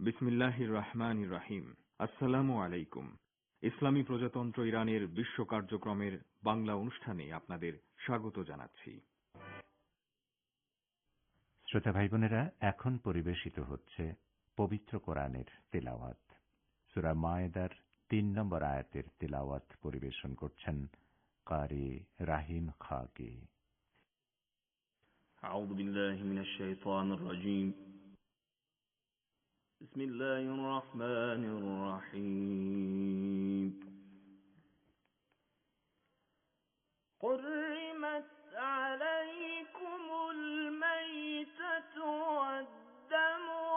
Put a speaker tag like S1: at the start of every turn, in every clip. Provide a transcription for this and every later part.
S1: বিসমিল্লাহির রহমান রাহিম আসসালামু আলাইকুম ইসলামী প্রজাতন্ত্র ইরানের বিশ্ব কার্যক্রমের বাংলা অনুষ্ঠানে আপনাদের স্বাগত জানাচ্ছি
S2: শ্রোতা ভাই বোনেরা এখন পরিবেশিত হচ্ছে পবিত্র কোরআনের তেলাওয়াত সুরা মায়েদার তিন নম্বর আয়াতের তেলাওয়াত পরিবেশন করছেন কারি রাহিম খাকে
S3: أعوذ بالله من الشيطان الرجيم بسم الله الرحمن الرحيم.
S4: حرمت عليكم الميتة والدم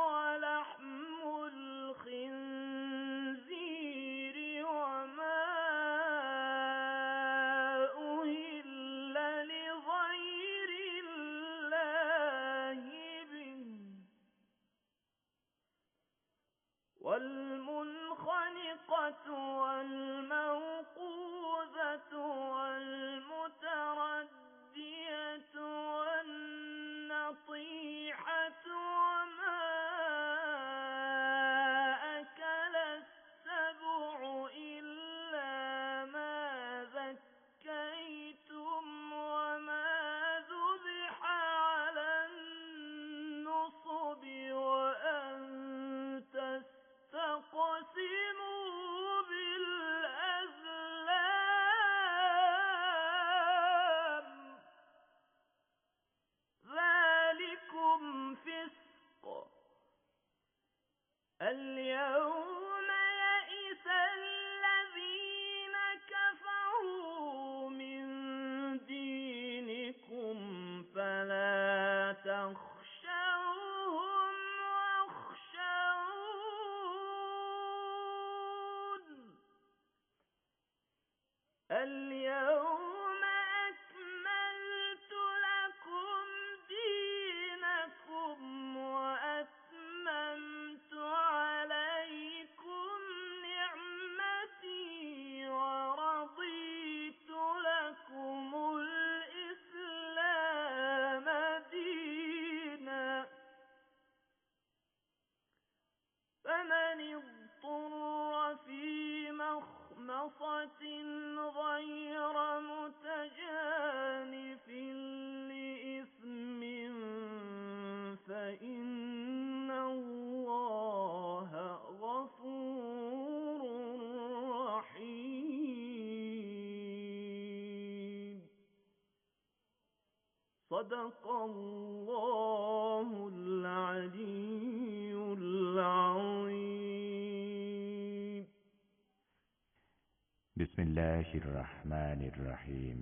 S4: صدق الله العلي العظيم
S2: বিসমিল্লাহির রহমানির রহিম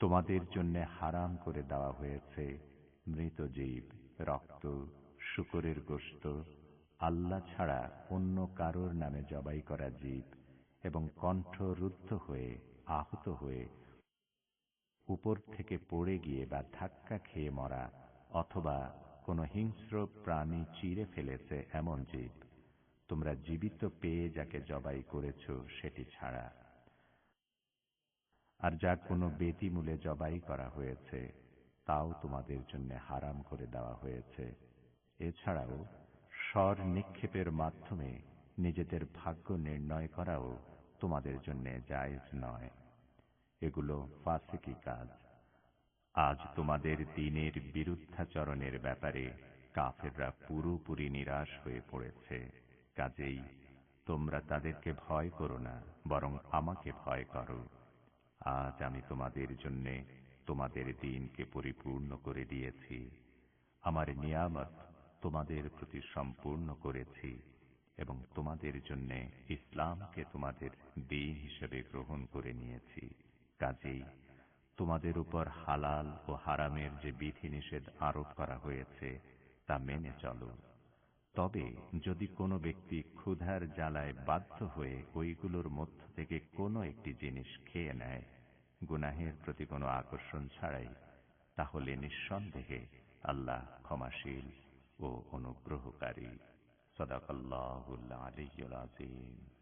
S2: তোমাদের জন্য হারাম করে দেওয়া হয়েছে মৃত জীব রক্ত শুকরের গোশত আল্লাহ ছাড়া অন্য কারোর নামে জবাই করা জীব এবং কণ্ঠ রুদ্ধ হয়ে আহত হয়ে উপর থেকে পড়ে গিয়ে বা ধাক্কা খেয়ে মরা অথবা কোনো হিংস্র প্রাণী চিরে ফেলেছে এমন জীব, তোমরা জীবিত পেয়ে যাকে জবাই করেছ সেটি ছাড়া। আর যা কোনো বেতিমূলে জবাই করা হয়েছে, তাও তোমাদের জন্য হারাম করে দেওয়া হয়েছে। এছাড়াও, স্বর নিক্ষেপের মাধ্যমে নিজেদের ভাগ্য নির্ণয় করাও তোমাদের জন্য জায়জ নয়। এগুলো ফাসিকি কাজ। আজ তোমাদের দিনের বিরুদ্ধাচরণের ব্যাপারে কাফেররা পুরোপুরি নিরাশ হয়ে পড়েছে। কাজেই তোমরা তাদেরকে ভয় করো না, বরং আমাকে ভয় করো। আজ আমি তোমাদের জন্যে তোমাদের দিনকে পরিপূর্ণ করে দিয়েছি। আমার নিয়ামত তোমাদের প্রতি সম্পূর্ণ করেছি এবং তোমাদের জন্যে ইসলামকে তোমাদের দিন হিসেবে গ্রহণ করে নিয়েছি। কাজেই তোমাদের উপর হালাল ও হারামের যে বিধিনিষেধ আরোপ করা হয়েছে, তা মেনে চলো। তবে যদি কোনো ব্যক্তি ক্ষুধার জ্বালায় বাধ্য হয়ে ওইগুলোর মধ্য থেকে কোনো একটি জিনিস খেয়ে নেয়, গুনাহের প্রতি কোনো আকর্ষণ ছাড়াই, তাহলে নিঃসন্দেহে আল্লাহ ক্ষমাশীল ও অনুগ্রহকারী। সদাকল্লাহুল আলিয়ুল আজিম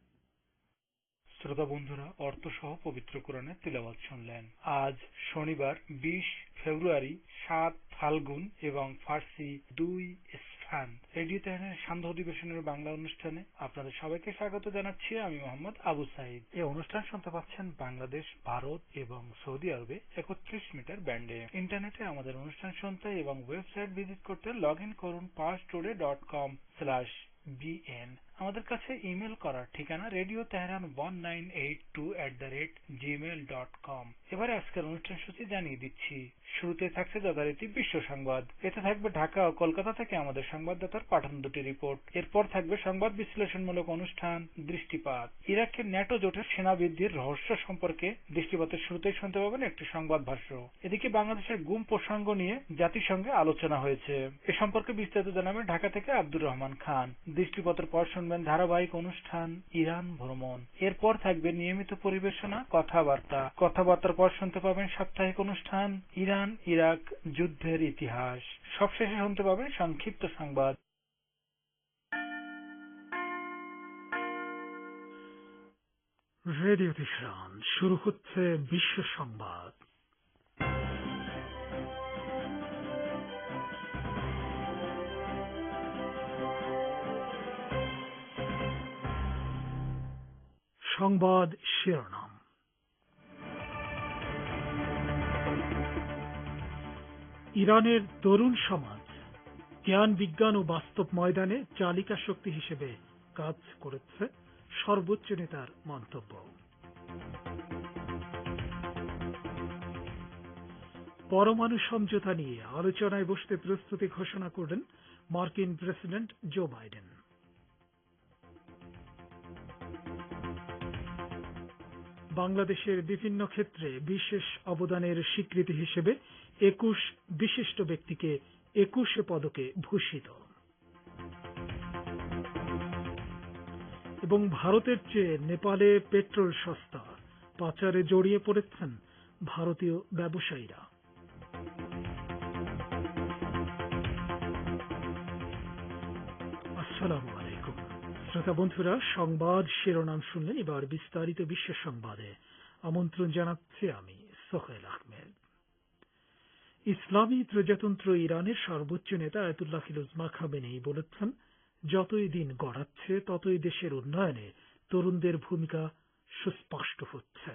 S5: শ্রোতা বন্ধুরা, অর্থ সহ পবিত্র কোরআনের তিলাবাত শুনলেন। আজ শনিবার, বিশ ফেব্রুয়ারি, সাত ফাল্গুন এবং ফার্সি দুই অনুষ্ঠান রেডিও তেহরানের সান্ধ্য অধিবেশনের বাংলা অনুষ্ঠানে আপনাদের সবাইকে স্বাগত জানাচ্ছি আমি মোহাম্মদ আবু সাইদ। এই অনুষ্ঠান শুনতে পাচ্ছেন বাংলাদেশ, ভারত এবং সৌদি আরবে একত্রিশ মিটার ব্যান্ডে। ইন্টারনেটে আমাদের অনুষ্ঠান শুনতে এবং ওয়েবসাইট ভিজিট করতে লগ ইন করুন Pars dot com slash BN আমাদের কাছে ইমেল করার ঠিকানা radio Tehran one nine eight two at the rate Gmail dot com এবারে আজকের অনুষ্ঠান সূচি জানিয়ে দিচ্ছি। শুরুতে থাকছে যথারীতি বিশ্ব সংবাদ। এতে থাকবে ঢাকা ও কলকাতা থেকে আমাদের সংবাদদাতার পাঠানো দুটি রিপোর্ট। এরপর থাকবে সংবাদ বিশ্লেষণমূলক অনুষ্ঠান, দৃষ্টিপাত। ইরাকের ন্যাটো জোটের সেনা বৃদ্ধির রহস্য সম্পর্কে দৃষ্টিপাতের শুরুতেই শুনতে পাবেন একটি সংবাদ ভাষ্য। এদিকে বাংলাদেশের গুম প্রসঙ্গ নিয়ে জাতিসংঘে আলোচনা হয়েছে। এ সম্পর্কে বিস্তারিত জানাবেন ঢাকা থেকে আব্দুর রহমান খান। দৃষ্টিপত্র পর শুনবেন ধারাবাহিক অনুষ্ঠান, ইরান ভ্রমণ। এরপর থাকবে নিয়মিত পরিবেশনা, কথাবার্তা। কথাবার্তার পর শুনতে পাবেন সাপ্তাহিক অনুষ্ঠান, ইরান, ইরাক, যুদ্ধের ইতিহাস। সবশেষে শুনতে পাবেন সংক্ষিপ্ত সংবাদ। রেডিও শুরু হচ্ছে বিশ্ব সংবাদ। সংবাদ শিরোনাম। ইরানের তরুণ সমাজ জ্ঞান, বিজ্ঞান ও বাস্তব ময়দানে চালিকা শক্তি হিসেবে কাজ করেছে সর্বোচ্চ নেতার মন্তব্য। পরমাণু সমঝোতা নিয়ে আলোচনায় বসতে প্রস্তুতি ঘোষণা করলেন মার্কিন প্রেসিডেন্ট জো বাইডেন। বাংলাদেশের বিভিন্ন ক্ষেত্রে বিশেষ অবদানের স্বীকৃতি হিসেবে একুশ বিশিষ্ট ব্যক্তিকে একুশে পদকে ভূষিত। এবং ভারতের চেয়ে নেপালে পেট্রোল সস্তা, পাচারে জড়িয়ে পড়েছেন ভারতীয় ব্যবসায়ীরা। আসসালামু আলাইকুম। শ্রোতা বন্ধুরা, সংবাদ শিরোনাম শুনলেন এবার বিস্তারিত বিশ্ব সংবাদে। আমন্ত্রণ জানাচ্ছি আমি সোহেল আহমেদ। ইসলামী প্রজাতন্ত্র ইরানের সর্বোচ্চ নেতা আয়তুল্লাহ ফিরোজমা খামেনি বলেছেন, যতই দিন গড়াচ্ছে, ততই দেশের উন্নয়নে তরুণদের ভূমিকা সুস্পষ্ট হচ্ছে।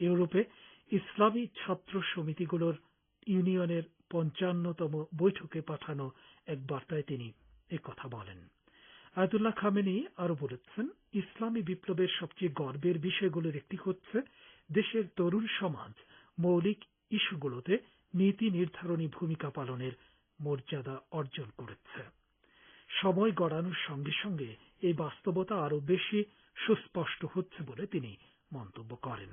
S5: ইউরোপে ইসলামী ছাত্র সমিতিগুলোর ইউনিয়নের পঞ্চান্নতম বৈঠকে পাঠানো এক বার্তায় তিনি কথা বলেন। আয়তুল্লাহ খামেনি আরও বলেছেন, ইসলামী বিপ্লবের সবচেয়ে গর্বের বিষয়গুলোর একটি হচ্ছে দেশের তরুণ সমাজ মৌলিক ইস্যুগুলোতে নীতি নির্ধারণী ভূমিকা পালনের মর্যাদা অর্জন করেছে। সময় গড়ানোর সঙ্গে সঙ্গে এই বাস্তবতা আরও বেশি সুস্পষ্ট হচ্ছে বলে তিনি মন্তব্য করেন।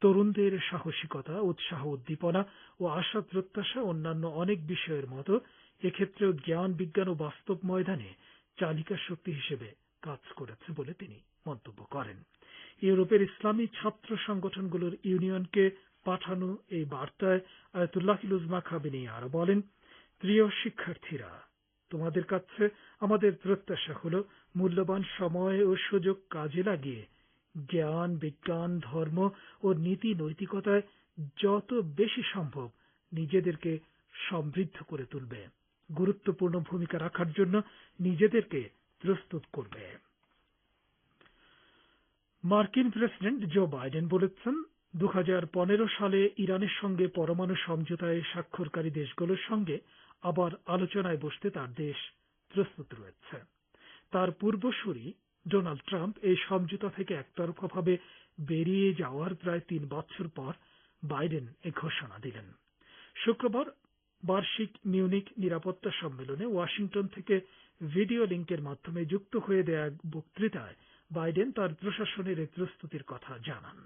S5: তরুণদের সাহসিকতা, উৎসাহ, উদ্দীপনা ও আশা, প্রত্যাশা অন্যান্য অনেক বিষয়ের মতো এক্ষেত্রেও জ্ঞান, বিজ্ঞান ও বাস্তব ময়দানে চালিকা শক্তি হিসেবে কাজ করেছে বলে তিনি মন্তব্য করেন। ইউরোপের ইসলামী ছাত্র সংগঠনগুলোর ইউনিয়নকে পাঠানো এই বার্তায় আয়তুল্লাহ লুজমা খাবিনী আরও বলেন, প্রিয় শিক্ষার্থীরা, তোমাদের কাছে আমাদের প্রত্যাশা হল মূল্যবান সময় ও সুযোগ কাজে লাগিয়ে জ্ঞান, বিজ্ঞান, ধর্ম ও নীতি নৈতিকতায় যত বেশি সম্ভব নিজেদেরকে সমৃদ্ধ করে তুলবে, গুরুত্বপূর্ণ ভূমিকা রাখার জন্য নিজেদেরকে প্রস্তুত করবে। মার্কিন প্রেসিডেন্ট জো বাইডেন বলেছেন দু হাজার পনেরো সালে ইরানের সঙ্গে পরমাণু সমঝোতায় স্বাক্ষরকারী দেশগুলোর সঙ্গে আবার আলোচনায় বসতে তার দেশ প্রস্তুত রয়েছে। তার পূর্বসূরি ডোনাল্ড ট্রাম্প এই সমঝোতা থেকে একতরফাভাবে বেরিয়ে যাওয়ার প্রায় তিন বছর পর বাইডেন এ ঘোষণা দিলেন। শুক্রবার বার্ষিক মিউনিক নিরাপত্তা সম্মেলনে ওয়াশিংটন থেকে ভিডিও লিঙ্কের মাধ্যমে যুক্ত হয়ে দেয়া বক্তৃতায় বাইডেন তার প্রশাসনের এই প্রস্তুতির কথা জানান।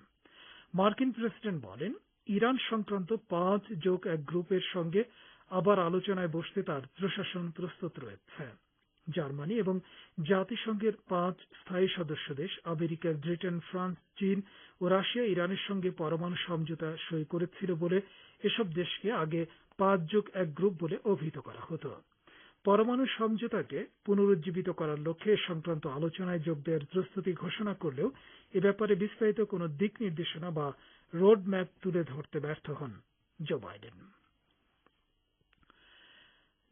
S5: মার্কিন প্রেসিডেন্ট বলেন, ইরান সংক্রান্ত পাঁচ যোগ এক গ্রুপের সঙ্গে আবার আলোচনায় বসতে তার প্রশাসন প্রস্তুত রয়েছে। জার্মানি এবং জাতিসংঘের পাঁচ স্থায়ী সদস্য দেশ আমেরিকা ব্রিটেন, ফ্রান্স, চীন ও রাশিয়া ইরানের সঙ্গে পরমাণু সমঝোতা সই করেছিল বলে এসব দেশকে আগে পাঁচ যোগ এক গ্রুপ বলে অভিহিত করা হতো। পরমাণু সমঝোতাকে পুনরুজ্জীবিত করার লক্ষ্যে সংক্রান্ত আলোচনায় যোগ দেওয়ার প্রস্তুতি ঘোষণা করলেও এ ব্যাপারে বিস্তারিত কোনো দিক নির্দেশনা বা রোড ম্যাপ তুলে ধরতে ব্যর্থ হন জো বাইডেন।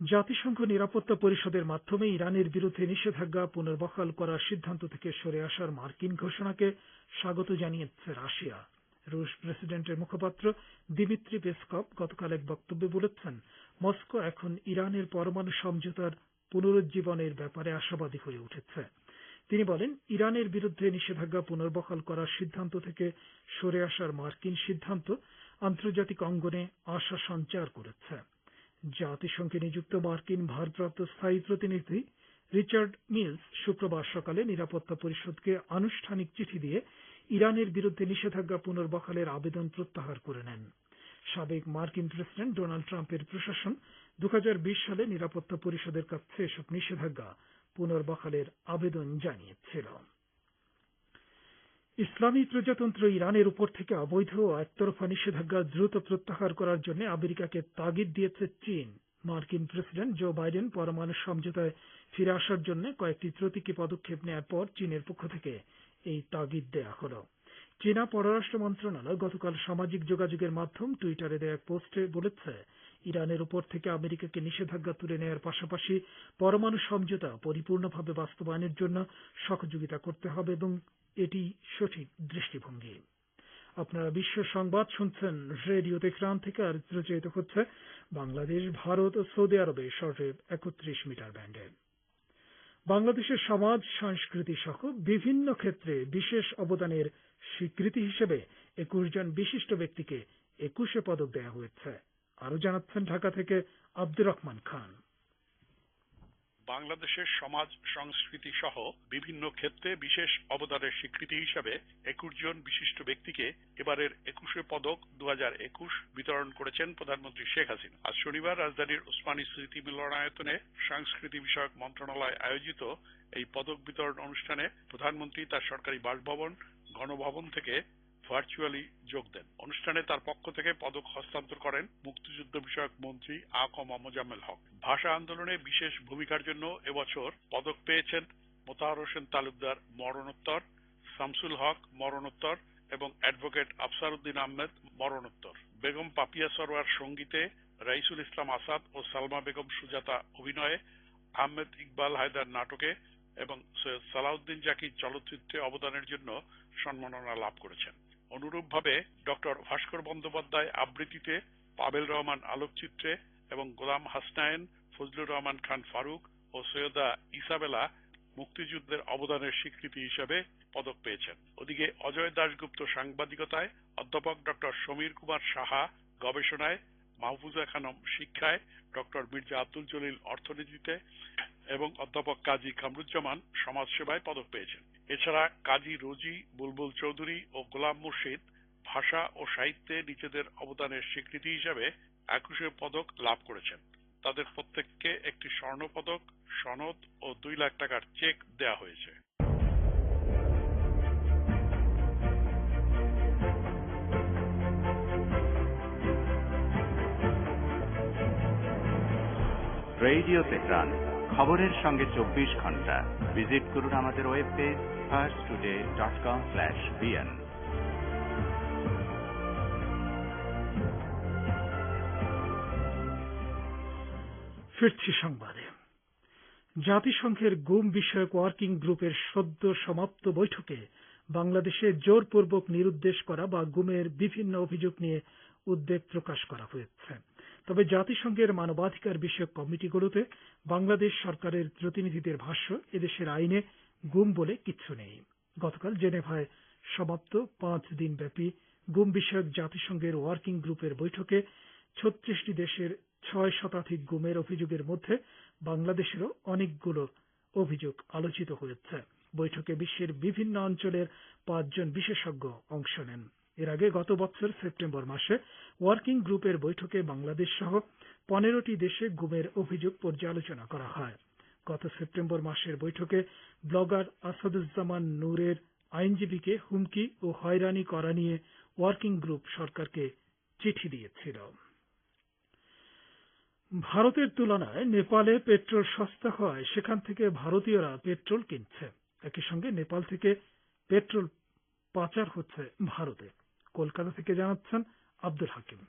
S5: জাতিসংঘ নিরাপত্তা পরিষদের মাধ্যমে ইরানের বিরুদ্ধে নিষেধাজ্ঞা পুনর্বহাল করার সিদ্ধান্ত থেকে সরে আসার মার্কিন ঘোষণাকে স্বাগত জানিয়েছে রাশিয়া। রুশ প্রেসিডেন্টের মুখপাত্র দিমিত্রি পেসকভ গতকাল এক বক্তব্যে বলেছেন মস্কো এখন ইরানের পরমাণু সমঝোতার পুনরুজ্জীবনের ব্যাপারে আশাবাদী হয়ে উঠেছে। তিনি বলেন, ইরানের বিরুদ্ধে নিষেধাজ্ঞা পুনর্বহাল করার সিদ্ধান্ত থেকে সরে আসার মার্কিন সিদ্ধান্ত আন্তর্জাতিক অঙ্গনে আশা সঞ্চার করেছে। জাতিসংঘে নিযুক্ত মার্কিন ভারপ্রাপ্ত স্থায়ী প্রতিনিধি রিচার্ড মিলস শুক্রবার সকালে নিরাপত্তা পরিষদকে আনুষ্ঠানিক চিঠি দিয়ে ইরানের বিরুদ্ধে নিষেধাজ্ঞা পুনর্বহালের আবেদন প্রত্যাহার করে নেন। সাবেক মার্কিন প্রেসিডেন্ট ডোনাল্ড ট্রাম্পের প্রশাসন দু হাজার বিশ সালে নিরাপত্তা পরিষদের কাছে এসব নিষেধাজ্ঞা পুনর্বহালের আবেদন জানিয়েছিল। ইসলামী প্রজাতন্ত্র ইরানের উপর থেকে অবৈধ ও একতরফা নিষেধাজ্ঞা দ্রুত প্রত্যাহার করার জন্য আমেরিকাকে তাগিদ দিয়েছে চীন। মার্কিন প্রেসিডেন্ট জো বাইডেন পরমাণু সমঝোতায় ফিরে আসার জন্য কয়েকটি প্রতীকী পদক্ষেপ নেওয়ার পর চীনের পক্ষ থেকে এই তাগিদ দেয়া হল। চীনা পররাষ্ট্র মন্ত্রণালয় গতকাল সামাজিক যোগাযোগের মাধ্যম টুইটারে দেয়া এক পোস্টে বলেছে, ইরানের উপর থেকে আমেরিকাকে নিষেধাজ্ঞা তুলে নেওয়ার পাশাপাশি পরমাণু সমঝোতা পরিপূর্ণভাবে বাস্তবায়নের জন্য সহযোগিতা করতে হবে এবং এটি সঠিক দৃষ্টিভঙ্গি। আপনারা বিশ্ব সংবাদ শুনছেন রেডিও তেহরান থেকে আর প্রচারিত হচ্ছে বাংলাদেশ, ভারত ও সৌদি আরবে শর্টওয়েভ একত্রিশ মিটার ব্যান্ডে। বাংলাদেশের সমাজ, সংস্কৃতি সহ বিভিন্ন ক্ষেত্রে বিশেষ অবদানের স্বীকৃতি হিসেবে একুশ জন বিশিষ্ট ব্যক্তিকে একুশে পদক দেওয়া হয়েছে। আরও জানাচ্ছেন ঢাকা থেকে আব্দুর রহমান খান।
S6: বাংলাদেশের সমাজ সংস্কৃতি সহ বিভিন্ন ক্ষেত্রে বিশেষ অবদানের স্বীকৃতি হিসাবে একুশ জন বিশিষ্ট ব্যক্তিকে এবারের একুশে পদক দু হাজার একুশ বিতরণ করেছেন প্রধানমন্ত্রী শেখ হাসিনা। আজ শনিবার রাজধানীর ওসমানী স্মৃতি মিলনায়তনে সংস্কৃতি বিষয়ক মন্ত্রণালয় আয়োজিত এই পদক বিতরণ অনুষ্ঠানে প্রধানমন্ত্রী তার সরকারি বাসভবন, গণভবন থেকে ভার্চুয়ালি যোগ দেন। অনুষ্ঠানে তার পক্ষ থেকে পদক হস্তান্তর করেন মুক্তিযুদ্ধ বিষয়ক মন্ত্রী আ ক মোজাম্মেল হক। ভাষা আন্দোলনে বিশেষ ভূমিকার জন্য এবছর পদক পেয়েছেন মোতাহার হোসেন তালুকদার মরণোত্তর, শামসুল হক মরণোত্তর এবং অ্যাডভোকেট আফসার উদ্দিন আহমেদ মরণোত্তর। বেগম পাপিয়া সরোয়ার সঙ্গীতে রাইসুল ইসলাম আসাদ ও সালমা বেগম সুজাতা অভিনয়ে আহমেদ ইকবাল হায়দার নাটকে এবং সৈয়দ সালাউদ্দিন জাকির চলচ্চিত্রে অবদানের জন্য সম্মাননা লাভ করেছেন। অনুরূপভাবে ডক্টর ভাস্কর বন্দ্যোপাধ্যায় আবৃত্তিতে পাবেল রহমান আলোকচিত্রে এবং গোলাম হাসনায়েন, ফজলুর রহমান খান ফারুক ও সৈয়দা ইসাবেলা মুক্তিযুদ্ধের অবদানের স্বীকৃতি হিসেবে পদক পেয়েছেন। ওদিকে অজয় দাশগুপ্ত সাংবাদিকতায় অধ্যাপক ডক্টর সমীর কুমার সাহা গবেষণায়, মাহফুজা খানম শিক্ষায়, ডক্টর মির্জা আব্দুল জলিল অর্থনীতিতে এবং অধ্যাপক কাজী কামরুজ্জামান সমাজসেবায় পদক পেয়েছেন। এছাড়া কাজী রোজি, বুলবুল চৌধুরী ও গোলাম মুর্শিদ ভাষা ও সাহিত্যে নিজেদের অবদানের স্বীকৃতি হিসাবে একুশে পদক লাভ করেছেন। তাদের প্রত্যেককে একটি স্বর্ণ পদক সনদ ও দুই লাখ টাকার চেক দেয়া হয়েছে।
S2: রেডিও তেহরান খবরের সঙ্গে চব্বিশ ঘণ্টা। ভিজিট করুন আমাদের web page Pars today dot com slash BN
S5: ফিরছি সংবাদে। জাতিসংঘের গুম বিষয়ক ওয়ার্কিং গ্রুপের সদ্য সমাপ্ত বৈঠকে বাংলাদেশে জোরপূর্বক নিরুদ্দেশ করা বা গুমের বিভিন্ন অভিযোগ নিয়ে উদ্বেগ প্রকাশ করা হয়েছে। তবে জাতিসংঘের মানবাধিকার বিষয়ক কমিটিগুলোতে বাংলাদেশ সরকারের প্রতিনিধিদের ভাষ্য, এদেশের আইনে গুম বলে কিচ্ছু নেই। গতকাল জেনেভায় সমাপ্ত পাঁচ দিনব্যাপী গুম বিষয়ক জাতিসংঘের ওয়ার্কিং গ্রুপের বৈঠকে ছত্রিশটি দেশের ছয় শতাধিক গুমের অভিযোগের মধ্যে বাংলাদেশেরও অনেকগুলো অভিযোগ আলোচিত হয়েছে। বৈঠকে বিশ্বের বিভিন্ন অঞ্চলের পাঁচজন বিশেষজ্ঞ অংশ নেন। এর আগে গত বছর সেপ্টেম্বর মাসে ওয়ার্কিং গ্রুপের বৈঠকে বাংলাদেশ সহ পনেরোটি দেশে গুমের অভিযোগ পর্যালোচনা করা হয়। গত সেপ্টেম্বর মাসের বৈঠকে ব্লগার আসাদুজ্জামান নূরের আইনজীবীকে হুমকি ও হয়রানি করা নিয়ে ওয়ার্কিং গ্রুপ সরকারকে চিঠি দিয়েছিল। ভারতের তুলনায় নেপালে পেট্রোল সস্তা হওয়ায় সেখান থেকে ভারতীয়রা পেট্রোল কিনছে। একই সঙ্গে নেপাল থেকে পেট্রোল পাচার হচ্ছে ভারতে। কলকাতা থেকে জানাচ্ছেন আব্দুল হাকিম।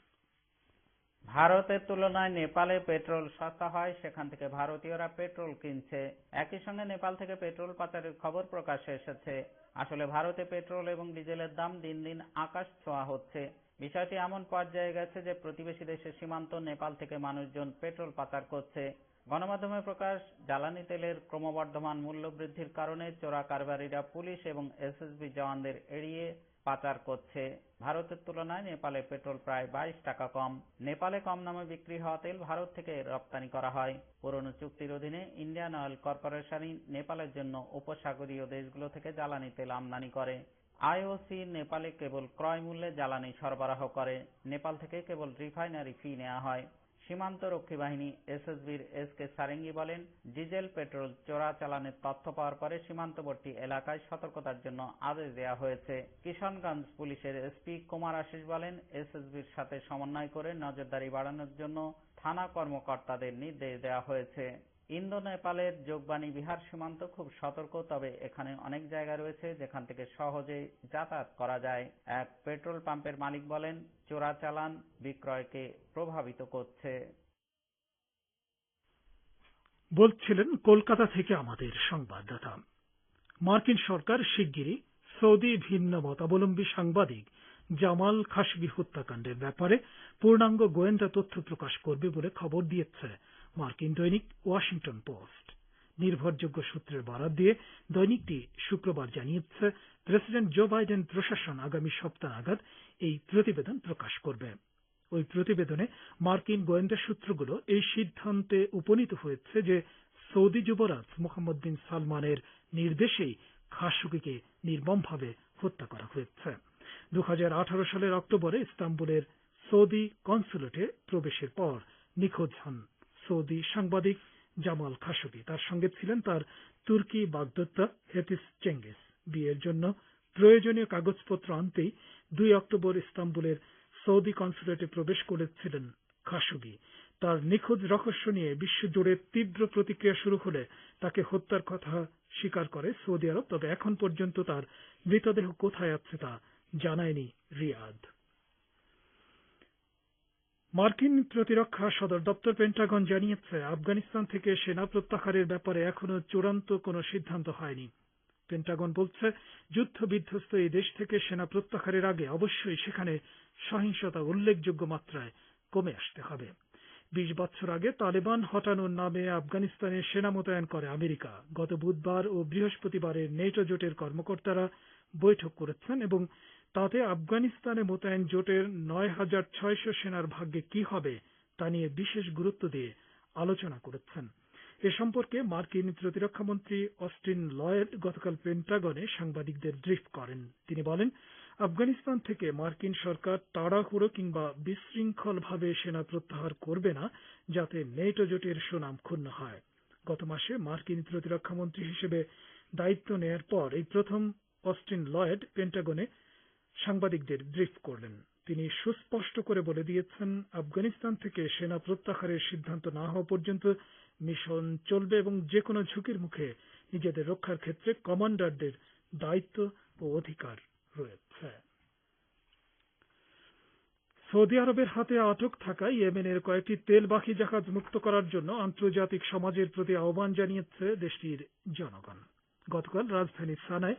S7: ভারতের তুলনায় নেপালে পেট্রোল সস্তা হয়, সেখান থেকে ভারতীয়রা পেট্রোল কিনছে। একই সঙ্গে নেপাল থেকে পেট্রোল পাচারের খবর প্রকাশ্যে এসেছে। আসলে ভারতে পেট্রোল এবং ডিজেলের দাম দিন দিন আকাশ ছোঁয়া হচ্ছে। বিষয়টি এমন পর্যায়ে গেছে যে প্রতিবেশী দেশের সীমান্ত নেপাল থেকে মানুষজন পেট্রোল পাচার করছে। গণমাধ্যমে প্রকাশ, জ্বালানি তেলের ক্রমবর্ধমান মূল্য বৃদ্ধির কারণে চোরা কারবারিরা পুলিশ এবং এসএসবি জওয়ানদের এড়িয়ে পাচার করছে। ভারতের তুলনায় নেপালে পেট্রোল প্রায় বাইশ টাকা কম। নেপালে কম দামে বিক্রি হওয়া তেল ভারত থেকে রপ্তানি করা হয়। পুরনো চুক্তির অধীনে ইন্ডিয়ান অয়েল কর্পোরেশনই নেপালের জন্য উপসাগরীয় দেশগুলো থেকে জ্বালানি তেল আমদানি করে। আইওসি নেপালে কেবল ক্রয় মূল্যে জ্বালানি সরবরাহ করে। নেপাল থেকে কেবল রিফাইনারি ফি নেওয়া হয়। সীমান্ত রক্ষী বাহিনী এসএসবির এস কে সারেঙ্গি বলেন, ডিজেল, পেট্রোল, চোরা চালানের তথ্য পাওয়ার পরে সীমান্তবর্তী এলাকায় সতর্কতার জন্য আদেশ দেওয়া হয়েছে। কিশনগঞ্জ পুলিশের এসপি কুমার আশিস বলেন, এসএসবির সাথে সমন্বয় করে নজরদারি বাড়ানোর জন্য থানা কর্মকর্তাদের নির্দেশ দেওয়া হয়েছে। ইন্দো নেপালের যোগবাণী বিহার সীমান্ত খুব সতর্ক, তবে এখানে অনেক জায়গা রয়েছে যেখান থেকে সহজে যাতায়াত করা যায়। এক পেট্রোল পাম্পের মালিক বলেন, চোরাচালান বিক্রয়কে প্রভাবিত করছে।
S5: বলছিলেন, কলকাতা থেকে আমাদের সংবাদদাতা। মার্কিন সরকার শিগগিরই সৌদি ভিন্ন মতাবলম্বী সাংবাদিক জামাল খাশগি হত্যাকাণ্ডের ব্যাপারে পূর্ণাঙ্গ গোয়েন্দা তথ্য প্রকাশ করবে বলে খবর দিয়েছে। মার্কিন দৈনিক ওয়াশিংটন পোস্ট। নির্ভরযোগ্য সূত্রের বরাত দিয়ে দৈনিকটি শুক্রবার জানিয়েছে, প্রেসিডেন্ট জো বাইডেন প্রশাসন আগামী সপ্তাহ নাগাদ এই প্রতিবেদন প্রকাশ করবে। ওই প্রতিবেদনে মার্কিন গোয়েন্দা সূত্রগুলো এই সিদ্ধান্তে উপনীত হয়েছে যে সৌদি যুবরাজ মোহাম্মদ বিন সালমানের নির্দেশেই খাশোগিকে নির্মমভাবে হত্যা করা হয়েছে। দু হাজার আঠারো সালের অক্টোবরে ইস্তাম্বুলের সৌদি কনসুলেটে প্রবেশের পর নিখোঁজ হন। সৌদি সাংবাদিক জামাল খাশোগি তার সঙ্গে ছিলেন তার তুর্কি বাগদত্তা হেতিস চেঙ্গিস। বিয়ের জন্য প্রয়োজনীয় কাগজপত্র আনতেই দুই অক্টোবর ইস্তাম্বুলের সৌদি কনসুলেটে প্রবেশ করেছিলেন খাশোগি তার নিখোঁজ রহস্য নিয়ে বিশ্বজুড়ে তীব্র প্রতিক্রিয়া শুরু হলে তাকে হত্যার কথা স্বীকার করে সৌদি আরব, তবে এখন পর্যন্ত তার মৃতদেহ কোথায় আছে তা জানায়নি রিয়াদ। মার্কিন প্রতিরক্ষা সদর দপ্তর পেন্টাগন জানিয়েছে, আফগানিস্তান থেকে সেনা প্রত্যাহারের ব্যাপারে এখনও চূড়ান্ত কোনো সিদ্ধান্ত হয়নি। পেন্টাগন বলছে, যুদ্ধ বিধ্বস্ত এই দেশ থেকে সেনা প্রত্যাহারের আগে অবশ্যই সেখানে সহিংসতা উল্লেখযোগ্য মাত্রায় কমে আসতে হবে। বিশ বছর আগে তালেবান হটানোর নামে আফগানিস্তানে সেনা মোতায়েন করে আমেরিকা। গত বুধবার ও বৃহস্পতিবারের নেটো জোটের কর্মকর্তারা বৈঠক করেছেন এবং তাতে আফগানিস্তানে মোতায়েন জোটের নয় হাজার ছয়শো সেনার ভাগ্যে কি হবে, তা নিয়ে বিশেষ গুরুত্ব দিয়ে আলোচনা করেছেন। এ সম্পর্কে মার্কিন প্রতিরক্ষামন্ত্রী অস্টিন লয়েড গতকাল পেন্টাগনে সাংবাদিকদের ব্রিফ করেন। তিনি বলেন, আফগানিস্তান থেকে মার্কিন সরকার তাড়াহুড়ো কিংবা বিশৃঙ্খলভাবে সেনা প্রত্যাহার করবে না, যাতে নেটো জোটের সুনাম ক্ষুণ্ণ হয়। গত মাসে মার্কিন প্রতিরক্ষামন্ত্রী হিসেবে দায়িত্ব নেয়ার পর এই প্রথম অস্টিন লয়েড পেন্টাগনে সাংবাদিকদের ব্রিফ করলেন। তিনি সুস্পষ্ট করে বলে দিয়েছেন, আফগানিস্তান থেকে সেনা প্রত্যাহারের সিদ্ধান্ত না হওয়া পর্যন্ত মিশন চলবে এবং যে কোনো ঝুঁকির মুখে নিজেদের রক্ষার ক্ষেত্রে কমান্ডারদের দায়িত্ব ও অধিকার রয়েছে। সৌদি আরবের হাতে আটক থাকা ইয়েমেনের কয়েকটি তেলবাহী জাহাজ মুক্ত করার জন্য আন্তর্জাতিক সমাজের প্রতি আহ্বান জানিয়েছে দেশটির জনগণ। গতকাল রাজধানী সানায়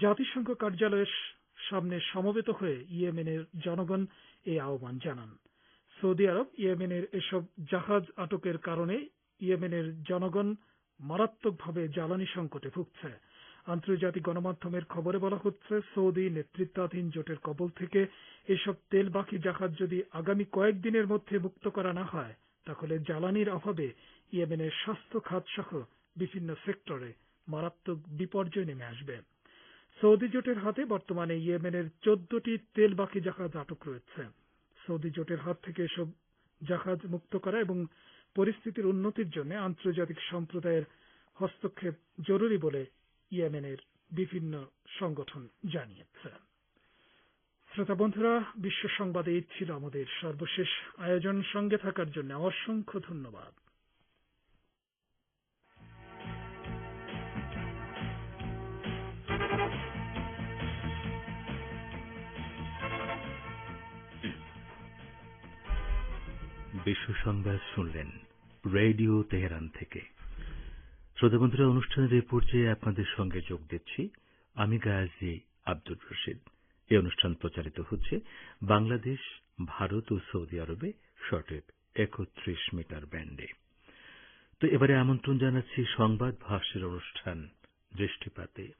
S5: জাতিসংঘ কার্যালয়ের সামনে সমবেত হয়ে ইয়েমেনের জনগণ এই আহ্বান জানান। সৌদি আরব ইয়েমেনের এসব জাহাজ আটকের কারণে ইয়েমেনের জনগণ মারাত্মকভাবে জ্বালানি সংকটে ভুগছে। আন্তর্জাতিক গণমাধ্যমের খবরে বলা হচ্ছে, সৌদি নেতৃত্বাধীন জোটের কবল থেকে এসব তেলবাহী জাহাজ যদি আগামী কয়েকদিনের মধ্যে মুক্ত করা না হয়, তাহলে জ্বালানির অভাবে ইয়েমেনের স্বাস্থ্য খাত সহ বিভিন্ন সেক্টরে মারাত্মক বিপর্যয় নেমে আসবে। সৌদি জোটের হাতে বর্তমানে ইয়েমেনের চোদ্দটি তেল বাকি জাহাজ আটক রয়েছে। সৌদি জোটের হাত থেকে এসব জাহাজ মুক্ত করা এবং পরিস্থিতির উন্নতির জন্য আন্তর্জাতিক সম্প্রদায়ের হস্তক্ষেপ জরুরি বলে ইয়েমেনের বিভিন্ন সংগঠন জানিয়েছে। শ্রোতা বন্ধুরা, বিশ্ব সংবাদে ছিল আমাদের সর্বশেষ আয়োজন। সঙ্গে থাকার জন্য অসংখ্য ধন্যবাদ।
S8: বিশ্ব সংবাদ শুনলেন রেডিও তেহরান থেকে। অনুষ্ঠানের এই পর্যায়ে আপনাদের সঙ্গে যোগ দিচ্ছি আমি গায়াজি আব্দুর রশিদ। এই অনুষ্ঠান প্রচারিত হচ্ছে বাংলাদেশ, ভারত ও সৌদি আরবে শর্টওয়েভ একত্রিশ মিটার ব্যান্ডে। তো এবারে আমন্ত্রণ জানাচ্ছি সংবাদ ভাষ্যের অনুষ্ঠান দৃষ্টিপাতে।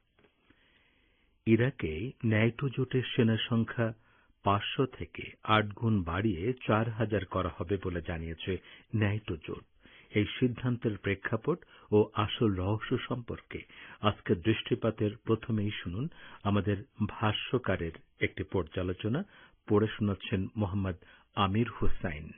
S8: ইরাকে ন্যাটো জোটের সেনা সংখ্যা পাঁচশো থেকে আট গুণ বাড়িয়ে চার হাজার করা হবে বলে জানিয়েছে ন্যাটো জোট। এই সিদ্ধান্তের প্রেক্ষাপট ও আসল রহস্য সম্পর্কে আজকের দৃষ্টিপাতের প্রথমেই শুনুন আমাদের ভাষ্যকারের একটি পর্যালোচনা। পড়ে শোনাচ্ছেন মোহাম্মদ আমির হুসাইন।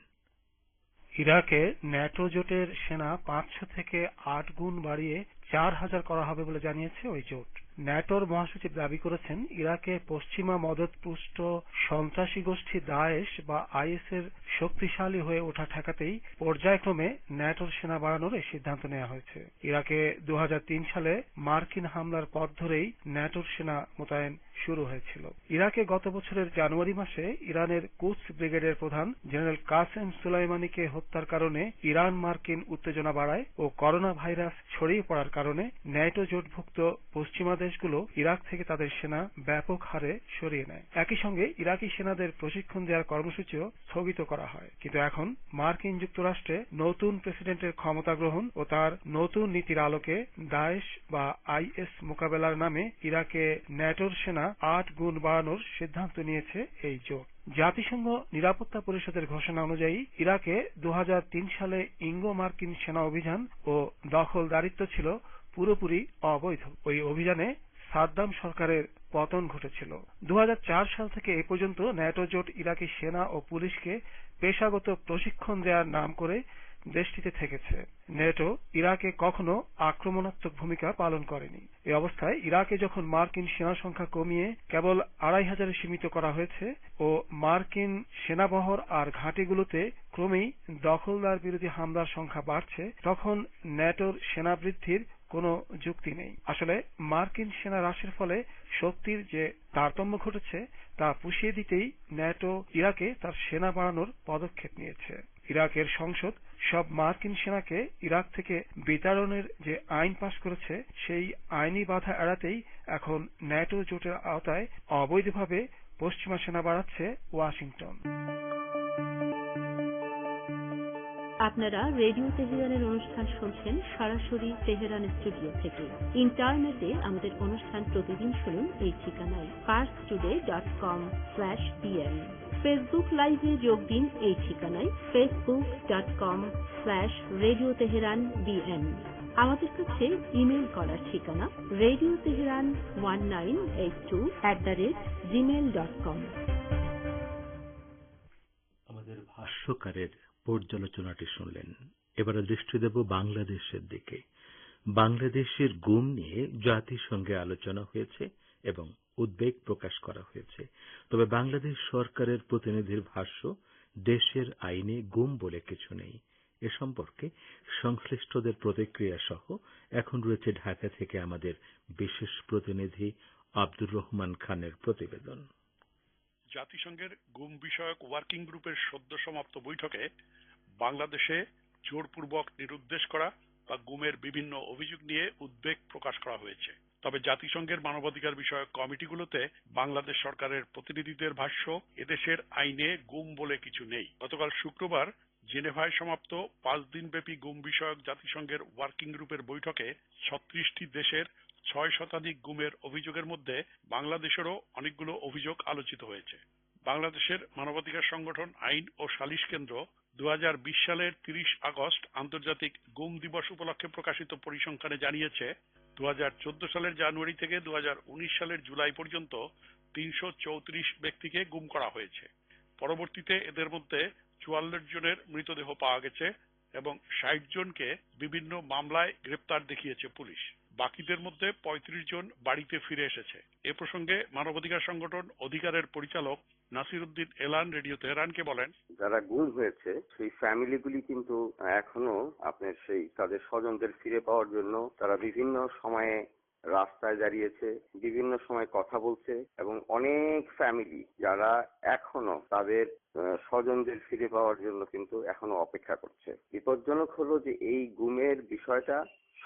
S9: ইরাকে ন্যাটো জোটের সেনা পাঁচশো থেকে আট গুণ বাড়িয়ে চার হাজার করা হবে বলে জানিয়েছে ওই জোট। ন্যাটোর মহাসচিব দাবি করেছেন, ইরাকে পশ্চিমা মদতপুষ্ট সন্ত্রাসী গোষ্ঠী দায়েশ বা আইএস এর শক্তিশালী হয়ে ওঠা ঠেকাতেই পর্যায়ক্রমে ন্যাটোর সেনা বাড়ানোর এই সিদ্ধান্ত নেওয়া হয়েছে। ইরাকে দু হাজার তিন সালে মার্কিন হামলার পথ ধরেই ন্যাটোর সেনা মোতায়েন শুরু হয়েছিল। ইরাকে গত বছরের জানুয়ারি মাসে ইরানের কুদস ব্রিগেডের প্রধান জেনারেল কাসেম সুলাইমানিকে হত্যার কারণে ইরান মার্কিন উত্তেজনা বাড়ায় ও করোনা ভাইরাস ছড়িয়ে পড়ার কারণে ন্যাটো জোটভুক্ত পশ্চিমা দেশগুলো ইরাক থেকে তাদের সেনা ব্যাপক হারে সরিয়ে নেয়। একই সঙ্গে ইরাকি সেনাদের প্রশিক্ষণ দেওয়ার কর্মসূচিও স্থগিত করা হয়। কিন্তু এখন মার্কিন যুক্তরাষ্ট্রে নতুন প্রেসিডেন্টের ক্ষমতা গ্রহণ ও তার নতুন নীতির আলোকে দায়েশ বা আইএস মোকাবেলার নামে ইরাকে ন্যাটোর সেনা আট গুণ বাড়ানোর সিদ্ধান্ত নিয়েছে এই জোট। জাতিসংঘ নিরাপত্তা পরিষদের ঘোষণা অনুযায়ী ইরাকে দু হাজার তিন সালে ইঙ্গো মার্কিন সেনা অভিযান ও দখলদারিত্ব ছিল পুরোপুরি অবৈধ। ওই অভিযানে সাদ্দাম সরকারের পতন ঘটেছিল। দু হাজার চার সাল থেকে এ পর্যন্ত ন্যাটো জোট ইরাকি সেনা ও পুলিশকে পেশাগত প্রশিক্ষণ দেওয়ার নাম করে দেশটিতে থেকেছে। নেটো ইরাকে কখনো আক্রমণাত্মক ভূমিকা পালন করেনি। এ অবস্থায় ইরাকে যখন মার্কিন সেনা সংখ্যা কমিয়ে কেবল আড়াই হাজারে সীমিত করা হয়েছে ও মার্কিন সেনাবহর আর ঘাঁটিগুলোতে ক্রমেই দখলদার বিরোধী হামলার সংখ্যা বাড়ছে, তখন ন্যাটোর সেনা বৃদ্ধির কোনো যুক্তি নেই। আসলে মার্কিন সেনা হ্রাসের ফলে শক্তির যে তারতম্য ঘটেছে, তা পুষিয়ে দিতেই ন্যাটো ইরাকে তার সেনা বাড়ানোর পদক্ষেপ নিয়েছে। ইরাকের সংসদ, সব মার্কিন সেনাকে ইরাক থেকে বিতাড়নের যে আইন পাশ করেছে, সেই আইনি বাধা এড়াতেই এখন ন্যাটো জোটের আওতায় অবৈধভাবে পশ্চিমা সেনা বাড়াচ্ছে ওয়াশিংটন।
S10: আপনারা রেডিও তেহরানের অনুষ্ঠান শুনছেন সরাসরি তেহরান স্টুডিও থেকে। ইন্টারনেটে আমাদের অনুষ্ঠান প্রতিদিন শুনুন এই ঠিকানায় Pars today dot com slash BN Facebook লাইভে যোগ দিন এই ঠিকানায় Facebook dot com slash radio Tehran BN আমাদের কাছে ইমেল করার ঠিকানা radio Tehran one nine eight two at the rate Gmail dot com
S8: আমাদের ভাষ্যকারের পর্যালোচনাটি শুনলেন। এবারে দৃষ্টি দেব বাংলাদেশের দিকে। বাংলাদেশের গুম নিয়ে জাতিসংঘে আলোচনা হয়েছে এবং উদ্বেগ প্রকাশ করা হয়েছে। তবে বাংলাদেশ সরকারের প্রতিনিধির ভাষ্য, দেশের আইনে গুম বলে কিছু নেই। এ সম্পর্কে সংশ্লিষ্টদের প্রতিক্রিয়া সহ এখন রয়েছে ঢাকা থেকে আমাদের বিশেষ প্রতিনিধি আব্দুর রহমান খানের প্রতিবেদন।
S6: জাতিসংঘের গুম বিষয়ক ওয়ার্কিং গ্রুপের সদ্য সমাপ্ত বৈঠকে বাংলাদেশে জোরপূর্বক নিরুদ্দেশ করা বা গুমের বিভিন্ন অভিযোগ নিয়ে উদ্বেগ প্রকাশ করা হয়েছে। তবে জাতিসংঘের মানবাধিকার বিষয়ক কমিটিগুলোতে বাংলাদেশ সরকারের প্রতিনিধিদের ভাষ্য, এদেশের আইনে গুম বলে কিছু নেই। গতকাল শুক্রবার জেনেভায় সমাপ্ত পাঁচ দিনব্যাপী গুম বিষয়ক জাতিসংঘের ওয়ার্কিং গ্রুপের বৈঠকে ছত্রিশটি দেশের ছয় শতাধিক গুমের অভিযোগের মধ্যে বাংলাদেশেরও অনেকগুলো অভিযোগ আলোচিত হয়েছে। বাংলাদেশের মানবাধিকার সংগঠন আইন ও সালিশ কেন্দ্র দু হাজার বিশ সালের তিরিশ আগস্ট আন্তর্জাতিক গুম দিবস উপলক্ষে প্রকাশিত পরিসংখ্যানে জানিয়েছে দু হাজার চোদ্দ সালের জানুয়ারি থেকে দু হাজার উনিশ সালের জুলাই পর্যন্ত তিনশো চৌত্রিশ ব্যক্তিকে গুম করা হয়েছে। পরবর্তীতে এদের মধ্যে চুয়াল্লিশ জনের মৃতদেহ পাওয়া গেছে এবং ষাট জনকে বিভিন্ন মামলায় গ্রেপ্তার দেখিয়েছে পুলিশ। বাকিদের মধ্যে ৩৫ জন বাড়িতে ফিরে এসেছে। এ প্রসঙ্গে মানবাধিকার সংগঠন অধিকারের পরিচালক নাসির উদ্দিন এলান রেডিও তেহরানকে বলেন,
S11: যারা গুম হয়েছে, সেই ফ্যামিলিগুলি কিন্তু এখনও আপনার সেই তাদের স্বজনদের ফিরে পাওয়ার জন্য তারা বিভিন্ন সময়ে রাস্তায় দাঁড়িয়েছে, বিভিন্ন সময় কথা বলছে এবং অনেক ফ্যামিলি যারা এখনও তাদের স্বজনদের ফিরে পাওয়ার জন্য কিন্তু এখনও অপেক্ষা করছে। বিপজ্জনক হলো যে এই গুমের বিষয়টা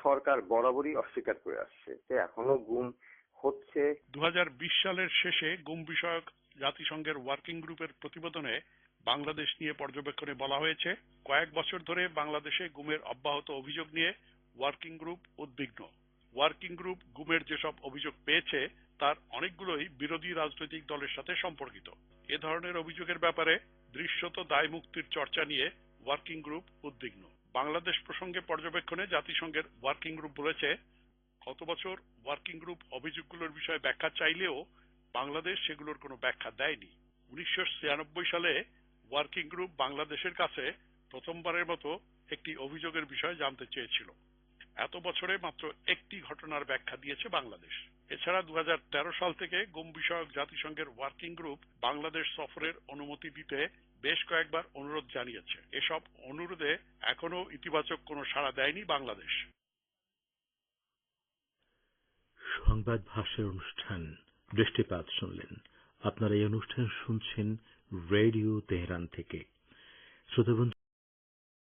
S11: সরকার বরাবরই অস্বীকার করে আসছে যে এখনও গুম হচ্ছে।
S6: দু হাজার বিশ সালের শেষে গুম বিষয়ক জাতিসংঘের ওয়ার্কিং গ্রুপের প্রতিবেদনে বাংলাদেশ নিয়ে পর্যবেক্ষণে বলা হয়েছে, কয়েক বছর ধরে বাংলাদেশে গুমের অব্যাহত অভিযোগ নিয়ে ওয়ার্কিং গ্রুপ উদ্বিগ্ন। ওয়ার্কিং গ্রুপ গুমের যেসব অভিযোগ পেয়েছে, তার অনেকগুলোই বিরোধী রাজনৈতিক দলের সাথে সম্পর্কিত। এ ধরনের অভিযোগের ব্যাপারে দৃশ্যত দায় মুক্তির চর্চা নিয়ে ওয়ার্কিং গ্রুপ উদ্বিগ্ন। বাংলাদেশ প্রসঙ্গে পর্যবেক্ষণে জাতিসংঘের ওয়ার্কিং গ্রুপ বলেছে, গত বছর ওয়ার্কিং গ্রুপ অভিযোগগুলোর বিষয়ে ব্যাখ্যা চাইলেও বাংলাদেশ সেগুলোর কোনো ব্যাখ্যা দেয়নি। উনিশশো সালে ওয়ার্কিং গ্রুপ বাংলাদেশের কাছে প্রথমবারের মতো একটি অভিযোগের বিষয়ে জানতে চেয়েছিল। এত বছরে মাত্র একটি ঘটনার ব্যাখ্যা দিয়েছে বাংলাদেশ। এছাড়া দু হাজার তেরো সাল থেকে গুম বিষয়ক জাতিসংঘের ওয়ার্কিং গ্রুপ বাংলাদেশ সফরের অনুমতি দিতে বেশ কয়েকবার অনুরোধ জানিয়েছে। এসব অনুরোধে এখনও ইতিবাচক কোনো সাড়া দেয়নি বাংলাদেশ।
S8: সংবাদ ভাষার অনুষ্ঠান দৃষ্টিপাত শুনলেন। আপনারা এই অনুষ্ঠান শুনছেন রেডিও তেহরান থেকে। শ্রোতাবন্ধু